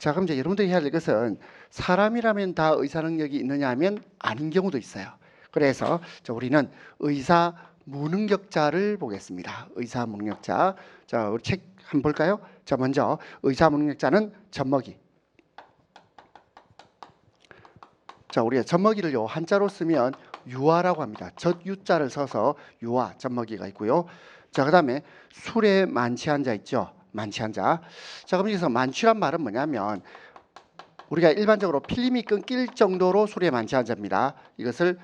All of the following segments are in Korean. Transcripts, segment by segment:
자, 그럼 이제 여러분들이 해야 될 것은 사람이라면 다 의사 능력이 있느냐 하면 아닌 경우도 있어요. 그래서 자, 우리는 의사 무능력자를 보겠습니다. 의사 무능력자. 자, 우리 책 한번 볼까요? 자, 먼저 의사 무능력자는 젖먹이. 자, 우리가 젖먹이를 요 한자로 쓰면 유아라고 합니다. 젖유자를 써서 유아 젖먹이가 있고요. 자, 그다음에 술에 만취한 자 있죠. 만취한 자. 자, 그럼 여기서 만취란 말은 뭐냐면 우리가 일반적으로 필름이 끊길 정도로 술에 만취한 자입니다. 이것을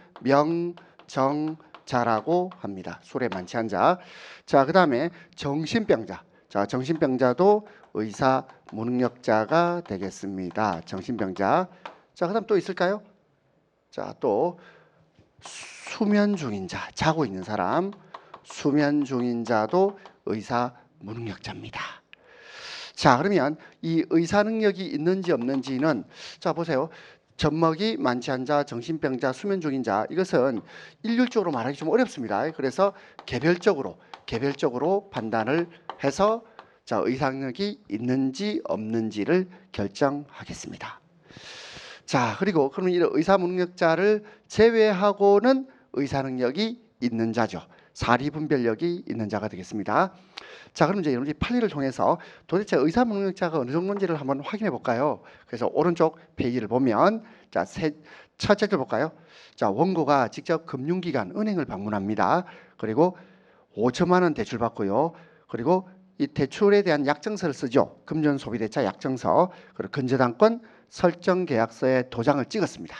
명정자라고 합니다. 술에 만취한 자. 자, 그다음에 정신병자. 자, 정신병자도 의사 무능력자가 되겠습니다. 정신병자. 자, 그다음 또 있을까요? 자, 또 수면 중인 자, 자고 있는 사람. 수면 중인 자도 의사 무능력자입니다. 자, 그러면 이 의사 능력이 있는지 없는지는 자 보세요. 젖먹이 만취한 자, 정신병자, 수면 중인 자 이것은 일률적으로 말하기 좀 어렵습니다. 그래서 개별적으로 개별적으로 판단을 해서 자 의사 능력이 있는지 없는지를 결정하겠습니다. 자 그리고 그러면 이 의사 무능력자를 제외하고는 의사 능력이 있는 자죠. 사리 분별력이 있는 자가 되겠습니다. 자, 그럼 이제 여러분이 판례를 통해서 도대체 의사 무능력자가 어느 정도인지를 한번 확인해 볼까요? 그래서 오른쪽 페이지를 보면 자, 세, 첫째 줄 볼까요? 자, 원고가 직접 금융기관 은행을 방문합니다. 그리고 5천만 원 대출 받고요. 그리고 이 대출에 대한 약정서를 쓰죠. 금전 소비 대차 약정서. 그리고 근저당권 설정 계약서에 도장을 찍었습니다.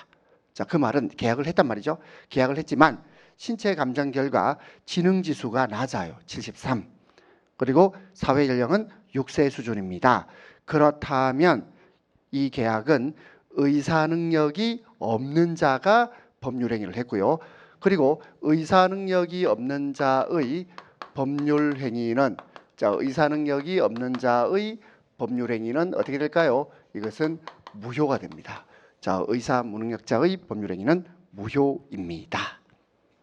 자, 그 말은 계약을 했단 말이죠. 계약을 했지만 신체 감정 결과 지능 지수가 낮아요. 73. 그리고 사회 연령은 6세 수준입니다. 그렇다면 이 계약은 의사 능력이 없는 자가 법률 행위를 했고요. 그리고 의사 능력이 없는 자의 법률 행위는 자, 의사 능력이 없는 자의 법률 행위는 어떻게 될까요? 이것은 무효가 됩니다. 자, 의사 무능력자의 법률 행위는 무효입니다.